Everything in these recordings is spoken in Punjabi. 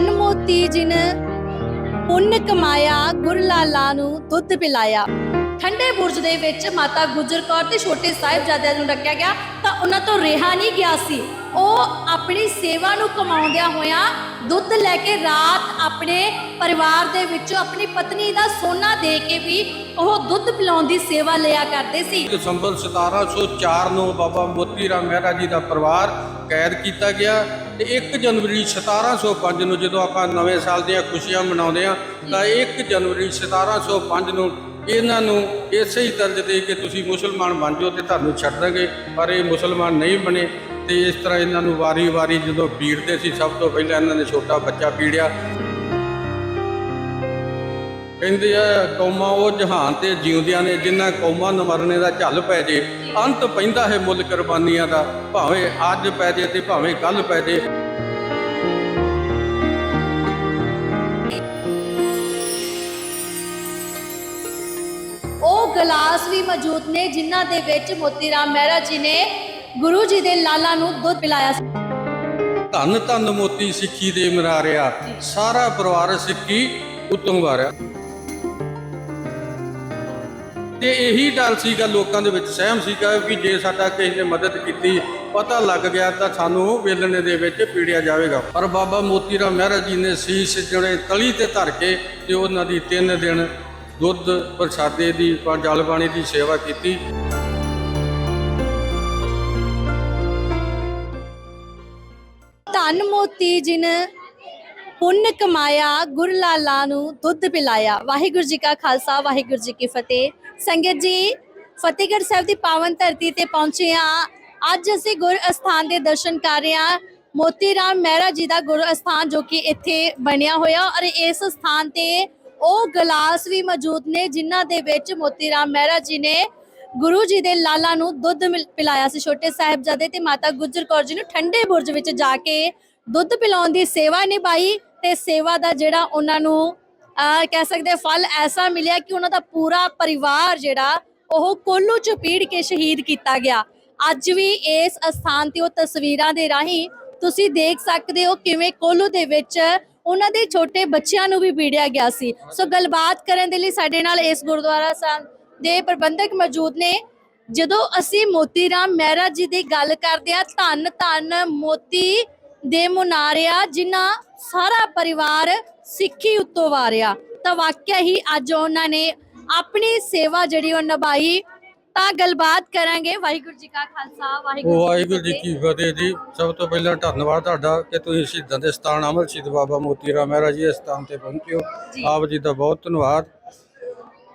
ਧਨ ਜਿਨ ਪੁੰਨ ਕਮਾਇਆ, ਗੁਰ ਨੂੰ ਦੁੱਧ ਪਿਲਾਇਆ। ਠੰਡੇ ਬੁਰਜ ਦੇ ਵਿੱਚ ਮਾਤਾ ਗੁਜਰ ਕੌਰ ਤੇ ਛੋਟੇ ਸਾਹਿਬਜ਼ਾਦਿਆਂ ਨੂੰ ਰੱਖਿਆ ਗਿਆ, ਤਾਂ ਉਹਨਾਂ ਤੋਂ ਰਿਹਾ ਨਹੀਂ ਗਿਆ ਸੀ। ਉਹ ਆਪਣੀ ਸੇਵਾ ਨੂੰ ਕਮਾਉਂਦਿਆਂ ਹੋਇਆਂ ਦੁੱਧ ਲੈ ਕੇ ਰਾਤ ਆਪਣੇ ਪਰਿਵਾਰ ਦੇ ਵਿੱਚੋਂ ਆਪਣੀ ਪਤਨੀ ਦਾ ਸੋਨਾ ਦੇ ਕੇ ਵੀ ਉਹ ਦੁੱਧ ਪਿਲਾਉਣ ਦੀ ਸੇਵਾ ਲਿਆ ਕਰਦੇ ਸੀ। ਦਸੰਬਰ 1704 ਨੂੰ ਬਾਬਾ ਮੋਤੀ ਰਾਮ ਮਹਿਰਾ ਜੀ ਦਾ ਪਰਿਵਾਰ ਕੈਦ ਕੀਤਾ ਗਿਆ। ਤੇ 1 ਜਨਵਰੀ 1705 ਨੂੰ ਜਦੋਂ ਆਪਾਂ ਨਵੇਂ ਸਾਲ ਦੀਆਂ ਖੁਸ਼ੀਆਂ ਮਨਾਉਂਦੇ ਆ ਤਾਂ 1 ਜਨਵਰੀ 1705 ਨੂੰ ਇਹਨਾਂ ਨੂੰ ਇਸੇ ਹੀ ਤਰਜ ਦੇ ਕੇ ਤੁਸੀਂ ਮੁਸਲਮਾਨ ਬਣ ਜਾਓ ਤੇ ਤੁਹਾਨੂੰ ਛੱਡ ਦਾਂਗੇ। ਪਰ ਇਹ ਮੁਸਲਮਾਨ ਨਹੀਂ ਬਣੇ ਤੇ ਇਸ ਤਰ੍ਹਾਂ ਇਹਨਾਂ ਨੂੰ ਵਾਰੀ-ਵਾਰੀ ਜਦੋਂ ਪੀੜਦੇ ਸੀ, ਸਭ ਤੋਂ ਪਹਿਲਾਂ ਇਹਨਾਂ ਨੇ ਛੋਟਾ ਬੱਚਾ ਪੀੜਿਆ। ਕਹਿੰਦੇ ਆ ਕੌਮਾਂ ਉਹ ਜਹਾਨ ਤੇ ਜਿਉਂਦਿਆਂ ਨੇ ਜਿਨ੍ਹਾਂ ਕੌਮਾਂ ਨੂੰ ਮਰਨੇ ਦਾ ਝੱਲ ਪੈ ਜੇ ਅੰਤ ਪੈਂਦਾ ਹੈ ਮੁੱਲ ਕੁਰਬਾਨੀਆਂ ਦਾ ਭਾਵੇਂ ਅੱਜ ਪੈ ਜੇ ਤੇ ਭਾਵੇਂ ਕੱਲ ਪੈ ਜੇ। ਉਹ ਗਲਾਸ ਵੀ ਮੌਜੂਦ ਨੇ ਜਿਨ੍ਹਾਂ ਦੇ ਵਿੱਚ ਮੋਤੀ ਰਾਮ ਮਹਿਰਾ ਜੀ ਨੇ ਗੁਰੂ ਜੀ ਦੇ ਲਾਲਾ ਨੂੰ ਦੁੱਧ ਪਿਲਾਇਆ ਸੀ। ਧੰਨ ਧੰਨ ਮੋਤੀ ਸਿੱਖੀ ਦੇ ਮਰਾਰਿਆ ਸਾਰਾ ਪਰਿਵਾਰ ਸਿੱਖੀ ਉਤੋਂ ਵਾਰਿਆ। ਤੇ ਇਹੀ ਡਰ ਸੀਗਾ ਲੋਕਾਂ ਦੇ ਵਿੱਚ, ਸਹਿਮ ਸੀਗਾ ਕਿ ਜੇ ਸਾਡਾ ਕਿਸੇ ਨੇ ਮਦਦ ਕੀਤੀ, ਪਤਾ ਲੱਗ ਗਿਆ ਤਾਂ ਸਾਨੂੰ ਵੇਲਣੇ ਦੇ ਵਿੱਚ ਪੀੜਿਆ ਜਾਵੇਗਾ। ਪਰ ਬਾਬਾ ਮੋਤੀ ਰਾਮ ਮਹਿਰਾ ਜੀ ਨੇ ਸੀਸ ਜਿਹੜੇ ਤਲੀ ਤੇ ਧਰ ਕੇ ਤੇ ਉਹਨਾਂ ਦੀ ਤਿੰਨ ਦਿਨ ਦੁੱਧ ਪ੍ਰਸ਼ਾਦੇ ਦੀ ਜਲ ਪਾਣੀ ਦੀ ਸੇਵਾ ਕੀਤੀ। ਧੰਨ ਮੋਤੀ ਜੀ ਨੇ ਪੁੰਨ ਕਮਾਇਆ ਗੁਰਲਾਲਾ ਨੂੰ ਦੁੱਧ ਪਿਲਾਇਆ। ਵਾਹਿਗੁਰੂ ਜੀ ਕਾ ਖਾਲਸਾ, ਵਾਹਿਗੁਰੂ ਜੀ ਕੀ ਫਤਿਹ। ਸੰਗਤ ਜੀ, ਫਤਿਹਗੜ੍ਹ ਸਾਹਿਬ ਦੀ ਪਾਵਨ ਧਰਤੀ ਤੇ ਪਹੁੰਚੇ ਆ ਅੱਜ ਅਸੀਂ ਗੁਰ ਅਸਥਾਨ ਦੇ ਦਰਸ਼ਨ ਕਰ ਰਹੇ ਹਾਂ। ਮੋਤੀ ਰਾਮ ਮਹਿਰਾ ਜੀ ਦਾ ਗੁਰ ਅਸਥਾਨ ਜੋ ਕਿ ਇੱਥੇ ਬਣਿਆ ਹੋਇਆ ਔਰ ਇਸ ਸਥਾਨ ਤੇ ਉਹ ਗਲਾਸ ਵੀ ਮੌਜੂਦ ਨੇ, ਜਿਨ੍ਹਾਂ ਦੇ ਵਿੱਚ ਮੋਤੀ ਰਾਮ ਮਹਿਰਾ ਜੀ ਨੇ ਗੁਰੂ ਜੀ ਦੇ ਲਾਲਾ ਨੂੰ ਦੁੱਧ ਮਿਲ- ਪਿਲਾਇਆ ਸੀ। ਛੋਟੇ ਸਾਹਿਬਜ਼ਾਦੇ ਤੇ ਮਾਤਾ ਗੁਜਰ ਕੌਰ ਜੀ ਨੂੰ ਠੰਡੇ ਬੁਰਜ ਵਿੱਚ ਜਾ ਕੇ ਦੁੱਧ ਪਿਲਾਉਣ ਦੀ ਸੇਵਾ ਨਿਭਾਈ ਤੇ ਸੇਵਾ ਦਾ ਜਿਹੜਾ ਉਹਨਾਂ ਨੂੰ ਕਹਿ ਸਕਦੇ ਫਲ ਐਸਾ ਮਿਲਿਆ ਕਿ ਉਹਨਾਂ ਦਾ ਪੂਰਾ ਪਰਿਵਾਰ ਜਿਹੜਾ, ਉਹ ਕੋਲੂ ਚ ਪੀੜ ਕੇ ਸ਼ਹੀਦ ਕੀਤਾ ਗਿਆ। ਅੱਜ ਵੀ ਇਸ ਅਸਥਾਨ ਤੇ ਉਹ ਤਸਵੀਰਾਂ ਦੇ ਰਾਹੀਂ ਤੁਸੀਂ ਦੇਖ ਸਕਦੇ ਹੋ ਕਿਵੇਂ ਕੋਲੂ ਦੇ ਵਿੱਚ ਉਹਨਾਂ ਦੇ ਛੋਟੇ ਬੱਚਿਆਂ ਨੂੰ ਵੀ ਪੀੜਿਆ ਗਿਆ ਸੀ। ਸੋ ਗੱਲਬਾਤ ਕਰਨ ਦੇ ਲਈ ਸਾਡੇ ਨਾਲ ਇਸ ਗੁਰਦੁਆਰਾ ਸਾਹਿਬ ਦੇ ਪ੍ਰਬੰਧਕ ਮੌਜੂਦ ਨੇ। ਜਦੋਂ ਅਸੀਂ ਮੋਤੀ ਰਾਮ ਮਹਿਰਾ ਜੀ ਦੀ ਗੱਲ ਕਰਦੇ ਆ ਧੰਨ ਧੰਨ ਮੋਤੀ ਦੇ ਮੁਨਾਰਿਆ ਜਿਨ੍ਹਾਂ ਸਾਰਾ ਪਰਿਵਾਰ ਸਿੱਖੀ ਉੱਤੋਂ ਵਾਰਿਆ। ਤਾਂ ਵਾਕਿਆ ਹੀ ਅੱਜ ਉਹਨਾਂ ਨੇ ਆਪਣੀ ਸੇਵਾ ਜਿਹੜੀ ਉਹ ਨਿਭਾਈ ਤਾਂ ਗੱਲਬਾਤ ਕਰਾਂਗੇ। ਵਾਹਿਗੁਰੂ ਜੀ ਕਾ ਖਾਲਸਾ ਵਾਹਿਗੁਰੂ ਜੀ ਕੀ ਵਾਹਿਗੁਰੂ ਜੀ ਫਤਿਹ। ਕੀ ਫਤਿਹ। ਜੀ। ਸਭ ਤੋਂ ਪਹਿਲਾਂ ਧੰਨਵਾਦ ਤੁਹਾਡਾ ਕਿ ਤੁਸੀਂ ਸ਼ਹੀਦਾਂ ਦੇ ਸਥਾਨ ਅਮਰ ਸ਼ਹੀਦ ਬਾਬਾ ਮੋਤੀ ਰਾਮ ਮਹਿਰਾ ਜੀ ਦੇ ਸਥਾਨ ਤੇ ਪਹੁੰਚੇ ਹੋ। ਆਪ ਜੀ ਦਾ ਬਹੁਤ ਧੰਨਵਾਦ।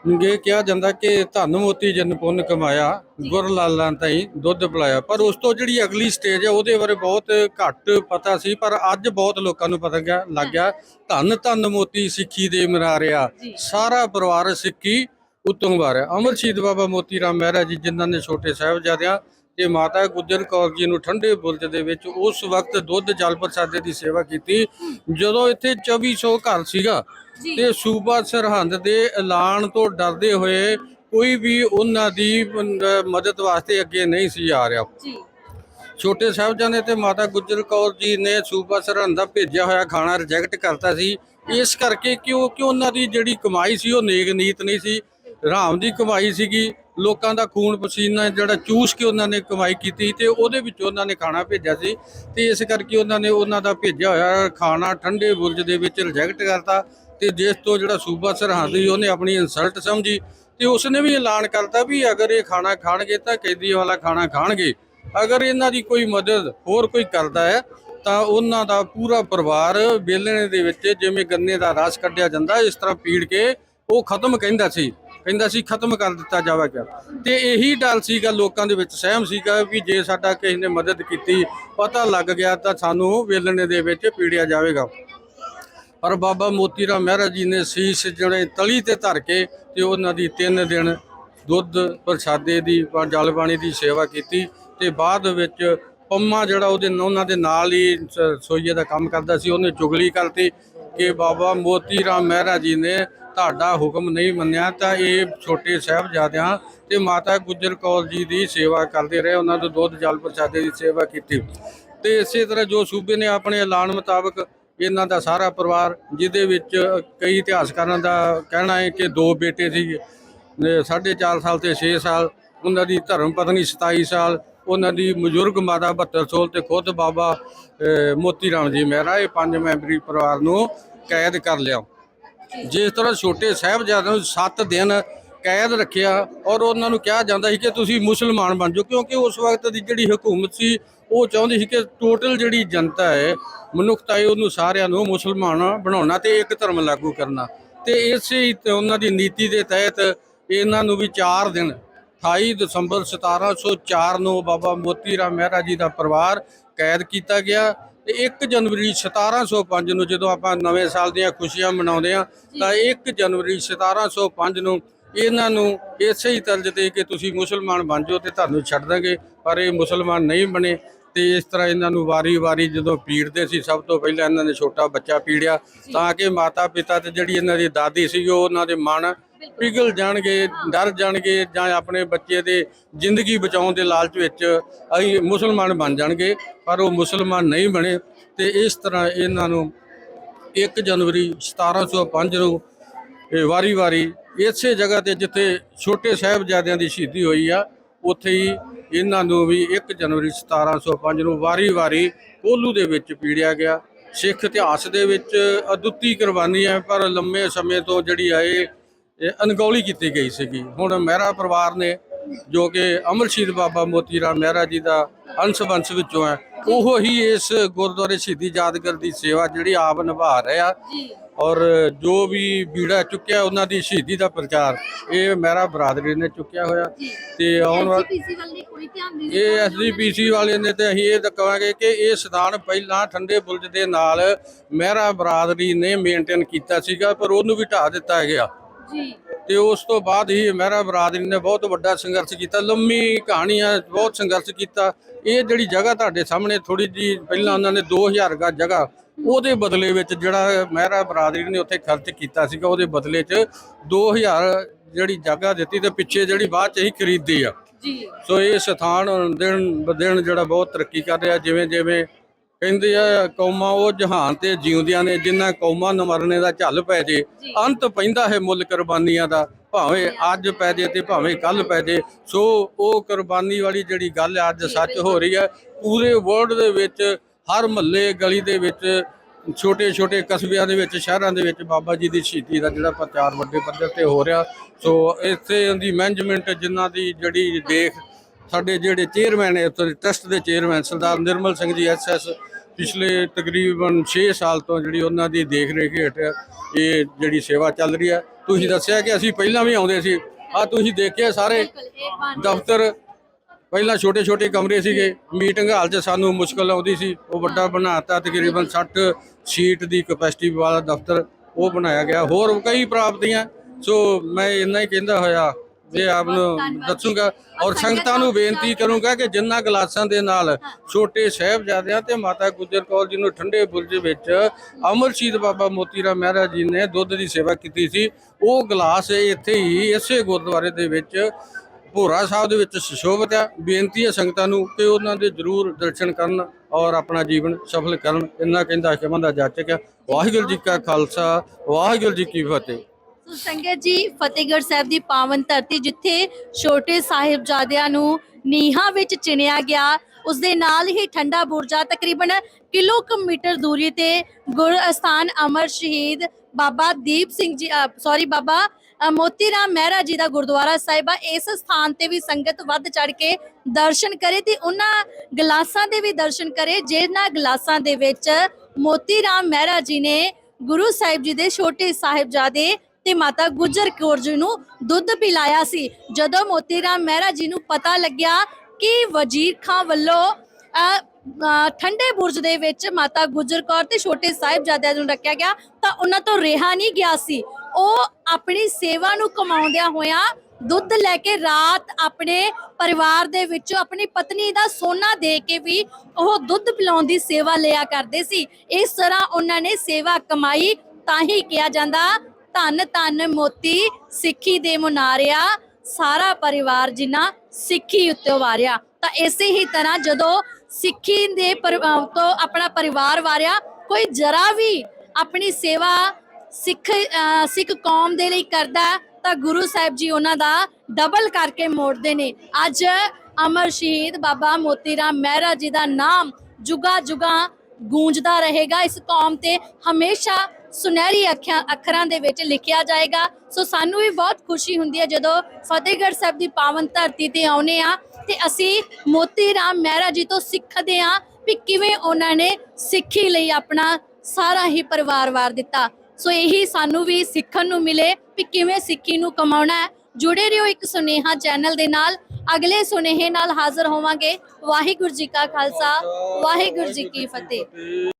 ਇਹ ਕਿਹਾ ਜਾਂਦਾ ਕਿ ਧੰਨ ਮੋਤੀ ਜਨ ਪੁੰਨ ਕਮਾਇਆ ਗੁਰ ਲਾਲਾਂ ਤਾਈ ਦੁੱਧ ਪਿਲਾਇਆ। ਪਰ ਉਸ ਤੋਂ ਜਿਹੜੀ ਅਗਲੀ ਸਟੇਜ ਹੈ ਉਹਦੇ ਬਾਰੇ ਬਹੁਤ ਘੱਟ ਪਤਾ ਸੀ ਪਰ ਅੱਜ ਬਹੁਤ ਲੋਕਾਂ ਨੂੰ ਪਤਾ ਗਿਆ ਲੱਗ ਗਿਆ ਧੰਨ ਧੰਨ ਮੋਤੀ ਸਿੱਖੀ ਦੇ ਮਰਾਰਿਆ। ਸਾਰਾ ਪਰਿਵਾਰ ਸਿੱਖੀ ਉਤੋਂ ਵਾਰਿਆ। ਅਮਰ ਸ਼ਹੀਦ ਬਾਬਾ ਮੋਤੀ ਰਾਮ ਮਹਿਰਾ ਜੀ ਜਿਨ੍ਹਾਂ ਨੇ ਛੋਟੇ ਸਾਹਿਬਜ਼ਾਦਿਆਂ ਤੇ ਮਾਤਾ ਗੁਜਰ ਕੌਰ ਜੀ ਨੂੰ ਠੰਡੇ ਬੁਰਜ ਦੇ ਵਿੱਚ ਉਸ ਵਕਤ ਦੁੱਧ ਜਲ ਪ੍ਰਸਾਦੇ ਦੀ ਸੇਵਾ ਕੀਤੀ ਜਦੋਂ ਇੱਥੇ 2400 ਘਰ ਸੀਗਾ। ਤੇ ਸੂਬਾ ਸਰਹੰਦ ਦੇ ਐਲਾਨ ਤੋਂ ਡਰਦੇ ਹੋਏ ਕੋਈ ਵੀ ਉਹਨਾਂ ਦੀ ਮਦਦ ਵਾਸਤੇ ਅੱਗੇ ਨਹੀਂ ਸੀ ਆ ਰਿਹਾ। ਜੀ। ਛੋਟੇ ਸਾਹਿਬਜ਼ਾਦੇ ਤੇ ਮਾਤਾ ਗੁਜਰ ਕੌਰ ਜੀ ਨੇ ਸੂਬਾ ਸਰਹੰਦ ਦਾ ਭੇਜਿਆ ਹੋਇਆ ਖਾਣਾ ਰਿਜੈਕਟ ਕਰਤਾ ਸੀ। ਇਸ ਕਰਕੇ ਕਿ ਉਹ ਕਿ ਉਹਨਾਂ ਦੀ ਜਿਹੜੀ ਕਮਾਈ ਸੀ ਉਹ ਨੇਕ ਨੀਤ ਨਹੀਂ ਸੀ ਰਾਮ ਦੀ ਕਮਾਈ ਸੀਗੀ। ਲੋਕਾਂ ਦਾ ਖੂਨ ਪਸੀਨਾ ਜਿਹੜਾ ਚੂਸ ਕੇ ਉਹਨਾਂ ਨੇ ਕਮਾਈ ਕੀਤੀ ਤੇ ਉਹਦੇ ਵਿੱਚ ਉਹਨਾਂ ਨੇ ਖਾਣਾ ਭੇਜਿਆ ਸੀ ਤੇ ਇਸ ਕਰਕੇ ਉਹਨਾਂ ਨੇ ਉਹਨਾਂ ਦਾ ਭੇਜਿਆ ਹੋਇਆ ਖਾਣਾ ਠੰਡੇ ਬੁਰਜ ਦੇ ਵਿੱਚ ਰਿਜੈਕਟ ਕਰਤਾ ਤੇ ਜਿਸ ਤੋਂ ਜਿਹੜਾ ਸੂਬਾ ਸਰਹੰਦ ਉਹਨੇ ਆਪਣੀ ਇਨਸਲਟ ਸਮਝੀ ਤੇ ਉਸਨੇ ਵੀ ਐਲਾਨ ਕਰਤਾ ਵੀ ਅਗਰ ਇਹ ਖਾਣਾ ਖਾਣਗੇ ਤਾਂ ਕੈਦੀ ਵਾਲਾ ਖਾਣਾ ਖਾਣਗੇ। ਅਗਰ ਇਹਨਾਂ ਦੀ ਕੋਈ ਮਦਦ ਹੋਰ ਕੋਈ ਕਰਦਾ ਹੈ ਤਾਂ ਉਹਨਾਂ ਦਾ ਪੂਰਾ ਪਰਿਵਾਰ ਵੇਲਣੇ ਦੇ ਵਿੱਚ ਜਿਵੇਂ ਗੰਨੇ ਦਾ ਰਸ ਕੱਢਿਆ ਜਾਂਦਾ, ਇਸ ਤਰ੍ਹਾਂ ਪੀੜ ਕੇ ਉਹ ਖਤਮ ਕਹਿੰਦਾ ਸੀ। ਕਹਿੰਦਾ ਸੀ, ਖਤਮ ਕਰ ਦਿੱਤਾ ਜਾਵੇਗਾ। ਤੇ ਇਹੀ ਡਰ ਸੀਗਾ ਲੋਕਾਂ ਦੇ ਵਿੱਚ, ਸਹਿਮ ਸੀਗਾ ਵੀ ਜੇ ਸਾਡਾ ਕਿਸੇ ਨੇ ਮਦਦ ਕੀਤੀ, ਪਤਾ ਲੱਗ ਗਿਆ ਤਾਂ ਸਾਨੂੰ ਵੇਲਣੇ ਦੇ ਵਿੱਚ ਪੀੜਿਆ ਜਾਵੇਗਾ। ਪਰ ਬਾਬਾ ਮੋਤੀ ਰਾਮ ਮਹਿਰਾ ਜੀ ਨੇ ਸੀਸ ਜਿਹੜੇ ਤਲੀ ਤੇ ਧਰ ਕੇ ਤੇ ਉਹਨਾਂ ਦੀ ਤਿੰਨ ਦਿਨ ਦੁੱਧ, ਪ੍ਰਸ਼ਾਦੇ ਦੀ ਜਲ ਪਾਣੀ ਦੀ ਸੇਵਾ ਕੀਤੀ ਤੇ ਬਾਅਦ ਵਿੱਚ ਪੰਮਾ ਜਿਹੜਾ ਉਹਦੇ ਉਹਨਾਂ ਦੇ ਨਾਲ ਹੀ ਸ- ਸੋਈਏ ਦਾ ਕੰਮ ਕਰਦਾ ਸੀ, ਉਹਨੇ ਚੁਗਲੀ ਕਰਤੀ ਕਿ ਬਾਬਾ ਮੋਤੀ ਰਾਮ ਮਹਿਰਾ ਜੀ ਨੇ ਤੁਹਾਡਾ ਹੁਕਮ ਨਹੀਂ ਮੰਨਿਆ ਤਾਂ ਇਹ ਛੋਟੇ ਸਾਹਿਬਜ਼ਾਦਿਆਂ ਤੇ ਮਾਤਾ ਗੁਜਰ ਕੌਰ ਜੀ ਦੀ ਸੇਵਾ ਕਰਦੇ ਰਹੇ, ਉਹਨਾਂ ਤੋਂ ਦੁੱਧ, ਜਲ ਪ੍ਰਸ਼ਾਦੇ ਦੀ ਸੇਵਾ ਕੀਤੀ। ਤੇ ਇਸੇ ਤਰ੍ਹਾਂ ਜੋ ਸੂਬੇ ਨੇ ਆਪਣੇ ਐਲਾਨ ਮੁਤਾਬਕ ਇਹਨਾਂ ਦਾ ਸਾਰਾ ਪਰਿਵਾਰ, ਜਿਹਦੇ ਵਿੱਚ ਕਈ ਇਤਿਹਾਸਕਾਰਾਂ ਦਾ ਕਹਿਣਾ ਹੈ ਕਿ ਦੋ ਬੇਟੇ ਸੀ ਸਾਢੇ ਚਾਰ ਸਾਲ ਤੇ 6 ਸਾਲ, ਉਹਨਾਂ ਦੀ ਧਰਮ ਪਤਨੀ 27 ਸਾਲ, ਉਹਨਾਂ ਦੀ ਬਜ਼ੁਰਗ ਮਾਤਾ 72 ਸਾਲ ਤੇ ਖੁਦ ਬਾਬਾ ਮੋਤੀ ਰਾਮ ਜੀ ਮਹਿਰਾ, ਇਹ ਪੰਜ ਮੈਂਬਰੀ ਪਰਿਵਾਰ ਨੂੰ ਕੈਦ ਕਰ ਲਿਆ। ਜਿਸ ਤਰ੍ਹਾਂ ਛੋਟੇ ਸਾਹਿਬਜ਼ਾਦਿਆਂ ਨੂੰ 7 ਦਿਨ ਕੈਦ ਰੱਖਿਆ ਔਰ ਉਹਨਾਂ ਨੂੰ ਕਿਹਾ ਜਾਂਦਾ ਸੀ ਕਿ ਤੁਸੀਂ ਮੁਸਲਮਾਨ ਬਣ ਜਾਓ, ਕਿਉਂਕਿ ਉਸ ਵਕਤ ਦੀ ਜਿਹੜੀ ਹਕੂਮਤ ਸੀ, ਉਹ ਚਾਹੁੰਦੀ ਸੀ ਕਿ ਟੋਟਲ ਜਿਹੜੀ ਜਨਤਾ ਹੈ, ਮਨੁੱਖਤਾ ਹੈ, ਉਹਨੂੰ ਸਾਰਿਆਂ ਨੂੰ ਮੁਸਲਮਾਨ ਬਣਾਉਣਾ ਤੇ ਇੱਕ ਧਰਮ ਲਾਗੂ ਕਰਨਾ। ਤੇ ਇਸੇ ਉਹਨਾਂ ਦੀ ਨੀਤੀ ਦੇ ਤਹਿਤ ਇਹਨਾਂ ਨੂੰ ਵੀ 4 ਦਿਨ 28 ਦਸੰਬਰ 1704 ਨੂੰ ਬਾਬਾ ਮੋਤੀ ਰਾਮ ਮਹਿਰਾ ਜੀ ਦਾ ਪਰਿਵਾਰ ਕੈਦ ਕੀਤਾ ਗਿਆ। ਤੇ 1 ਜਨਵਰੀ 1705 ਨੂੰ ਜਦੋਂ ਆਪਾਂ ਨਵੇਂ ਸਾਲ ਦੀਆਂ ਖੁਸ਼ੀਆਂ ਮਨਾਉਂਦੇ ਆ ਤਾਂ 1 ਜਨਵਰੀ 1705 ਨੂੰ ਇਹਨਾਂ ਨੂੰ ਇਸੇ ਹੀ ਤਰਜ਼ ਤੇ ਕਿ ਤੁਸੀਂ ਮੁਸਲਮਾਨ ਬਣ ਜਾਓ ਤੇ ਤੁਹਾਨੂੰ ਛੱਡ ਦਾਂਗੇ ਪਰ ਇਹ ਮੁਸਲਮਾਨ ਨਹੀਂ ਬਣੇ ਤੇ ਇਸ ਤਰ੍ਹਾਂ ਇਹਨਾਂ ਨੂੰ ਵਾਰੀ-ਵਾਰੀ ਜਦੋਂ ਪੀੜਦੇ ਸੀ ਸਭ ਤੋਂ ਪਹਿਲਾਂ ਇਹਨਾਂ ਨੇ ਛੋਟਾ ਬੱਚਾ ਪੀੜਿਆ ਤਾਂ ਕਿ ਮਾਤਾ ਪਿਤਾ ਤੇ ਜਿਹੜੀ ਇਹਨਾਂ ਦੀ ਦਾਦੀ ਸੀ ਉਹ ਉਹਨਾਂ ਦੇ ਮਨ ਪਿਘਲ ਜਾਣਗੇ, ਡਰ ਜਾਣਗੇ ਜਾਂ ਆਪਣੇ ਬੱਚੇ ਦੇ ਜ਼ਿੰਦਗੀ ਬਚਾਉਣ ਦੇ ਲਾਲਚ ਵਿੱਚ ਅਸੀਂ ਮੁਸਲਮਾਨ ਬਣ ਜਾਣਗੇ, ਪਰ ਉਹ ਮੁਸਲਮਾਨ ਨਹੀਂ ਬਣੇ ਤੇ ਇਸ ਤਰ੍ਹਾਂ ਇਹਨਾਂ ਨੂੰ 1 ਜਨਵਰੀ 1705 ਨੂੰ ਵਾਰੀ-ਵਾਰੀ ਇਸੇ ਜਗ੍ਹਾ ਤੇ ਜਿੱਥੇ ਛੋਟੇ ਸਾਹਿਬਜ਼ਾਦਿਆਂ ਦੀ ਸ਼ਹੀਦੀ ਹੋਈ ਆ, ਉੱਥੇ ਹੀ ਇਹਨਾਂ ਨੂੰ ਵੀ 1 ਜਨਵਰੀ 1705 ਨੂੰ ਵਾਰੀ-ਵਾਰੀ ਕੋਲੂ ਦੇ ਵਿੱਚ ਪੀੜਿਆ ਗਿਆ। ਸਿੱਖ ਇਤਿਹਾਸ ਦੇ ਵਿੱਚ ਅਦੁੱਤੀ ਕੁਰਬਾਨੀ ਹੈ ਪਰ ਲੰਮੇ ਸਮੇਂ ਤੋਂ ਜਿਹੜੀ ਆ ਇਹ ਇਹ ਅਣਗੌਲੀ ਕੀਤੀ ਗਈ ਸੀਗੀ। ਹੁਣ ਮਹਿਰਾ ਪਰਿਵਾਰ ਨੇ ਜੋ ਕਿ ਅਮਰ ਸ਼ਹੀਦ ਬਾਬਾ ਮੋਤੀ ਰਾਮ ਮਹਿਰਾ ਜੀ ਦਾ ਅੰਸ਼ ਵੰਸ਼ ਵਿੱਚੋਂ ਹੈ ਉਹ ਹੀ ਇਸ ਗੁਰਦੁਆਰੇ ਸ਼ਹੀਦੀ ਯਾਦਗਾਰ ਦੀ ਸੇਵਾ ਜਿਹੜੀ ਆਪ ਨਿਭਾ ਰਹੇ ਆ। ਔਰ ਜੋ ਵੀ ਬੀੜਾ ਚੁੱਕਿਆ ਉਹਨਾਂ ਦੀ ਸ਼ਹੀਦੀ ਦਾ ਪ੍ਰਚਾਰ ਇਹ ਮਹਿਰਾ ਬਰਾਦਰੀ ਨੇ ਚੁੱਕਿਆ ਹੋਇਆ। ਤੇ ਆਉਣ ਵਾਲੇ ਇਹ ਐਸਜੀਪੀਸੀ ਵਾਲੇ ਨੇ ਤੇ ਅਸੀਂ ਇਹ ਕਹਾਂਗੇ ਕਿ ਇਹ ਸਥਾਨ ਪਹਿਲਾਂ ਠੰਡੇ ਬੁਰਜ ਦੇ ਨਾਲ ਮਹਿਰਾ ਬਰਾਦਰੀ ਨੇ ਮੇਨਟੇਨ ਕੀਤਾ ਸੀਗਾ ਪਰ ਉਹਨੂੰ ਵੀ ਢਾਹ ਦਿੱਤਾ ਗਿਆ। ਜੀ। ਤੇ ਉਸ ਤੋਂ ਬਾਅਦ ਹੀ ਮਹਿਰਾ ਬਰਾਦਰੀ ਨੇ ਬਹੁਤ ਵੱਡਾ ਸੰਘਰਸ਼ ਕੀਤਾ ਲੰਮੀ ਕਹਾਣੀ ਹੈ ਬਹੁਤ ਸੰਘਰਸ਼ ਕੀਤਾ। ਇਹ ਜਿਹੜੀ ਜਗ੍ਹਾ ਤੁਹਾਡੇ ਸਾਹਮਣੇ ਥੋੜੀ ਜੀ ਪਹਿਲਾਂ ਉਹਨਾਂ ਨੇ 2000 ਗਾ ਜਗ੍ਹਾ ਉਹਦੇ ਬਦਲੇ ਵਿੱਚ ਜਿਹੜਾ ਮਹਿਰਾ ਬਰਾਦਰੀ ਨੇ ਉੱਥੇ ਖਰਚ ਕੀਤਾ ਸੀਗਾ ਉਹਦੇ ਬਦਲੇ 'ਚ 2000 ਜਿਹੜੀ ਜਗ੍ਹਾ ਦਿੱਤੀ ਤੇ ਪਿੱਛੇ ਜਿਹੜੀ ਬਾਅਦ 'ਚ ਹੀ ਖਰੀਦੀ ਆ। ਜੀ। ਸੋ ਇਹ ਸਥਾਨ ਦਿਨ ਦਿਨ ਜਿਹੜਾ ਬਹੁਤ ਤਰੱਕੀ ਕਰ ਰਿਹਾ ਜਿਵੇਂ ਜਿਵੇਂ ਕਹਿੰਦੇ ਆ ਕੌਮਾਂ ਉਹ ਜਹਾਨ ਤੇ ਜਿਉਂਦਿਆਂ ਨੇ ਜਿਨ੍ਹਾਂ ਕੌਮਾਂ ਨੂੰ ਮਰਨੇ ਦਾ ਝੱਲ ਪੈ ਜੇ ਅੰਤ ਪੈਂਦਾ ਹੈ ਮੁੱਲ ਕੁਰਬਾਨੀਆਂ ਦਾ ਭਾਵੇਂ ਅੱਜ ਪੈ ਜੇ ਤੇ ਭਾਵੇਂ ਕੱਲ ਪੈ ਜੇ। ਸੋ ਉਹ ਕੁਰਬਾਨੀ ਵਾਲੀ ਜਿਹੜੀ ਗੱਲ ਹੈ ਅੱਜ ਸੱਚ ਹੋ ਰਹੀ ਹੈ ਪੂਰੇ ਵਰਲਡ ਦੇ ਵਿੱਚ ਹਰ ਮਹੱਲੇ ਗਲੀ ਦੇ ਵਿੱਚ ਛੋਟੇ ਛੋਟੇ ਕਸਬਿਆਂ ਦੇ ਵਿੱਚ ਸ਼ਹਿਰਾਂ ਦੇ ਵਿੱਚ ਬਾਬਾ ਜੀ ਦੀ ਸ਼ਹੀਦੀ ਦਾ ਜਿਹੜਾ ਪ੍ਰਚਾਰ ਵੱਡੇ ਪੱਧਰ ਤੇ ਹੋ ਰਿਹਾ। ਸੋ ਇੱਥੇ ਦੀ ਮੈਨੇਜਮੈਂਟ ਜਿਨ੍ਹਾਂ ਦੀ ਜਿਹੜੀ ਦੇਖ ਸਾਡੇ ਜਿਹੜੇ ਚੇਅਰਮੈਨ ਨੇ ਉੱਥੇ ਟਰਸਟ ਦੇ ਚੇਅਰਮੈਨ ਸਰਦਾਰ ਨਿਰਮਲ ਸਿੰਘ ਜੀ ਐਸਐਸ ਪਿਛਲੇ ਤਕਰੀਬਨ 6 ਸਾਲ ਤੋਂ ਜਿਹੜੀ ਉਹਨਾਂ ਦੀ ਦੇਖ ਰੇਖ ਹੇਠ ਇਹ ਜਿਹੜੀ ਸੇਵਾ ਚੱਲ ਰਹੀ ਹੈ। ਤੁਸੀਂ ਦੱਸਿਆ ਕਿ ਅਸੀਂ ਪਹਿਲਾਂ ਵੀ ਆਉਂਦੇ ਸੀ। ਆ ਤੁਸੀਂ ਦੇਖਿਆ ਸਾਰੇ ਦਫ਼ਤਰ ਪਹਿਲਾਂ ਛੋਟੇ ਛੋਟੇ ਕਮਰੇ ਸੀਗੇ। ਮੀਟਿੰਗ ਹਾਲ 'ਚ ਸਾਨੂੰ ਮੁਸ਼ਕਲ ਆਉਂਦੀ ਸੀ। ਉਹ ਵੱਡਾ ਬਣਾਤਾ ਤਕਰੀਬਨ 60 ਸੀਟ ਦੀ ਕਪੈਸਿਟੀ ਵਾਲਾ ਦਫ਼ਤਰ ਉਹ ਬਣਾਇਆ ਗਿਆ। ਹੋਰ ਕਈ ਪ੍ਰਾਪਤੀਆਂ। ਸੋ ਮੈਂ ਇੰਨਾ ਹੀ ਕਹਿੰਦਾ ਹੋਇਆ ਜੇ ਆਪ ਨੂੰ ਦੱਸੂਗਾ ਔਰ ਸੰਗਤਾਂ ਨੂੰ ਬੇਨਤੀ ਕਰੂੰਗਾ ਕਿ ਜਿੰਨਾ ਗਲਾਸਾਂ ਦੇ ਨਾਲ ਛੋਟੇ ਸਾਹਿਬਜ਼ਾਦਿਆਂ ਤੇ ਮਾਤਾ ਗੁਜਰ ਕੌਰ ਜੀ ਨੂੰ ਠੰਡੇ ਬੁਰਜ ਵਿੱਚ ਅਮਰ ਸ਼ਹੀਦ ਬਾਬਾ ਮੋਤੀ ਰਾਮ ਮਹਿਰਾ ਜੀ ਨੇ ਦੁੱਧ ਦੀ ਸੇਵਾ ਕੀਤੀ ਸੀ ਉਹ ਗਲਾਸ ਇੱਥੇ ਹੀ ਇਸੇ ਗੁਰਦੁਆਰੇ ਦੇ ਵਿੱਚ ਭੋਰਾ ਸਾਹਿਬ ਦੇ ਵਿੱਚ ਸੁਸ਼ੋਭਿਤ ਹੈ। ਬੇਨਤੀ ਹੈ ਸੰਗਤਾਂ ਨੂੰ ਕਿ ਉਹਨਾਂ ਦੇ ਜ਼ਰੂਰ ਦਰਸ਼ਨ ਕਰਨ ਔਰ ਆਪਣਾ ਜੀਵਨ ਸਫਲ ਕਰਨ। ਇੰਨਾ ਕਹਿੰਦਾ ਹਕਮਾਂ ਦਾ ਜਾਚਕ ਹੈ। ਵਾਹਿਗੁਰੂ ਜੀ ਕਾ ਖਾਲਸਾ ਵਾਹਿਗੁਰੂ ਜੀ ਕੀ ਫਤਿਹ। ਸੋ ਸੰਗਤ ਜੀ, ਫਤਿਹਗੜ੍ਹ ਸਾਹਿਬ ਦੀ ਪਾਵਨ ਧਰਤੀ ਜਿੱਥੇ ਛੋਟੇ ਸਾਹਿਬਜ਼ਾਦਿਆਂ ਨੂੰ ਨੀਹਾਂ ਵਿੱਚ ਚਿਣਿਆ ਗਿਆ ਉਸ ਦੇ ਨਾਲ ਹੀ ਠੰਡਾ ਬੁਰਜਾ ਤਕਰੀਬਨ ਕਿਲੋਮੀਟਰ ਦੂਰੀ ਤੇ ਗੁਰ ਅਸਥਾਨ ਅਮਰ ਸ਼ਹੀਦ ਬਾਬਾ ਦੀਪ ਸਿੰਘ ਜੀ ਸੌਰੀ ਬਾਬਾ ਮੋਤੀ ਰਾਮ ਮਹਿਰਾ ਜੀ ਦਾ ਗੁਰਦੁਆਰਾ ਸਾਹਿਬ ਆ। ਇਸ ਸਥਾਨ ਤੇ ਵੀ ਸੰਗਤ ਵੱਧ ਚੜ ਕੇ ਦਰਸ਼ਨ ਕਰੇ ਤੇ ਉਹਨਾਂ ਗਲਾਸਾਂ ਦੇ ਵੀ ਦਰਸ਼ਨ ਕਰੇ, ਜਿਹਨਾਂ ਗਲਾਸਾਂ ਦੇ ਵਿੱਚ ਮੋਤੀ ਰਾਮ ਮਹਿਰਾ ਜੀ ਨੇ ਗੁਰੂ ਸਾਹਿਬ ਜੀ ਦੇ ਛੋਟੇ ਸਾਹਿਬਜ਼ਾਦੇ ਤੇ ਮਾਤਾ ਗੁਜਰ ਕੌਰ ਜੀ ਨੂੰ ਦੁੱਧ ਪਿਲਾਇਆ ਸੀ। ਜਦੋਂ ਮੋਤੀ ਰਾਮ ਮਹਿਰਾ ਜੀ ਨੂੰ ਪਤਾ ਲੱਗਿਆ ਕਿ ਵਜ਼ੀਰ ਖਾਂ ਵੱਲੋਂ ਠੰਡੇ ਬੁਰਜ ਦੇ ਵਿੱਚ ਮਾਤਾ ਗੁਜਰ ਕੌਰ ਤੇ ਛੋਟੇ ਸਾਹਿਬਜ਼ਾਦਿਆਂ ਨੂੰ ਰੱਖਿਆ ਗਿਆ, ਤਾਂ ਉਹਨਾਂ ਤੋਂ ਰਿਹਾ ਨਹੀਂ ਗਿਆ ਸੀ। ਉਹ ਆਪਣੀ ਸੇਵਾ ਨੂੰ ਕਮਾਉਂਦਿਆਂ ਹੋਇਆਂ ਦੁੱਧ ਲੈ ਕੇ ਰਾਤ ਆਪਣੇ ਪਰਿਵਾਰ ਦੇ ਵਿੱਚ ਆਪਣੀ ਪਤਨੀ ਦਾ ਸੋਨਾ ਦੇ ਕੇ ਵੀ ਉਹ ਦੁੱਧ ਪਿਲਾਉਣ ਦੀ ਸੇਵਾ ਲਿਆ ਕਰਦੇ ਸੀ। ਇਸ ਤਰ੍ਹਾਂ ਉਹਨਾਂ ਨੇ ਸੇਵਾ ਕਮਾਈ ਤਾਂ ਹੀ ਕਿਹਾ ਜਾਂਦਾ ਧੰਨ ਧੰਨ ਮੋਤੀ ਸਿੱਖੀ ਦੇ ਮੁਨਾਰਿਆ, ਸਾਰਾ ਪਰਿਵਾਰ ਜਿਨ੍ਹਾਂ ਸਿੱਖੀ ਉੱਤੇ ਵਾਰਿਆ। ਤਾਂ ਇਸੇ ਹੀ ਤਰ੍ਹਾਂ ਜਦੋਂ ਸਿੱਖੀ ਦੇ ਤੋਂ ਆਪਣਾ ਪਰਿਵਾਰ ਵਾਰਿਆ, ਕੋਈ ਜਰਾ ਵੀ ਆਪਣੀ ਸੇਵਾ ਸਿੱਖ ਸਿੱਖ ਕੌਮ ਦੇ ਲਈ ਕਰਦਾ, ਤਾਂ ਗੁਰੂ ਸਾਹਿਬ ਜੀ ਉਹਨਾਂ ਦਾ ਡਬਲ ਕਰਕੇ ਮੋੜਦੇ ਨੇ। ਅੱਜ ਅਮਰ ਸ਼ਹੀਦ ਬਾਬਾ ਮੋਤੀ ਰਾਮ ਮਹਿਰਾ ਜੀ ਦਾ ਨਾਮ ਜੁਗਾ ਜੁਗਾ ਗੂੰਜਦਾ ਰਹੇਗਾ। ਇਸ ਕੌਮ ਤੇ ਹਮੇਸ਼ਾ ਸੁਨਹਿਰੀ ਅੱਖਾਂ ਅੱਖਰਾਂ ਦੇ ਵਿੱਚ ਲਿਖਿਆ ਜਾਏਗਾ। ਸੋ ਸਾਨੂੰ ਵੀ ਬਹੁਤ ਖੁਸ਼ੀ ਹੁੰਦੀ ਹੈ ਜਦੋਂ ਫਤਿਹਗੜ੍ਹ ਸਾਹਿਬ ਦੀ ਪਾਵਨ ਧਰਤੀ ਤੇ ਆਉਨੇ ਆ ਤੇ ਅਸੀਂ ਮੋਤੀ ਰਾਮ ਮਹਿਰਾ ਜੀ ਤੋਂ ਸਿੱਖਦੇ ਆ ਵੀ ਕਿਵੇਂ ਉਹਨਾਂ ਨੇ ਸਿੱਖੀ ਲਈ ਆਪਣਾ ਸਾਰਾ ਹੀ ਪਰਿਵਾਰ ਵਾਰ ਦਿੱਤਾ। ਸੋ ਇਹੀ ਸਾਨੂੰ ਵੀ ਸਿੱਖਣ ਨੂੰ ਮਿਲੇ ਵੀ ਕਿਵੇਂ ਸਿੱਖੀ ਨੂੰ ਕਮਾਉਣਾ ਹੈ। ਜੁੜੇ ਰਹੋ ਇੱਕ ਸੁਨੇਹਾ ਚੈਨਲ ਦੇ ਨਾਲ। ਅਗਲੇ ਸੁਨੇਹੇ ਨਾਲ ਹਾਜ਼ਰ ਹੋਵਾਂਗੇ। ਵਾਹਿਗੁਰੂ ਜੀ ਕਾ ਖਾਲਸਾ, ਵਾਹਿਗੁਰੂ ਜੀ ਕੀ ਫਤਿਹ।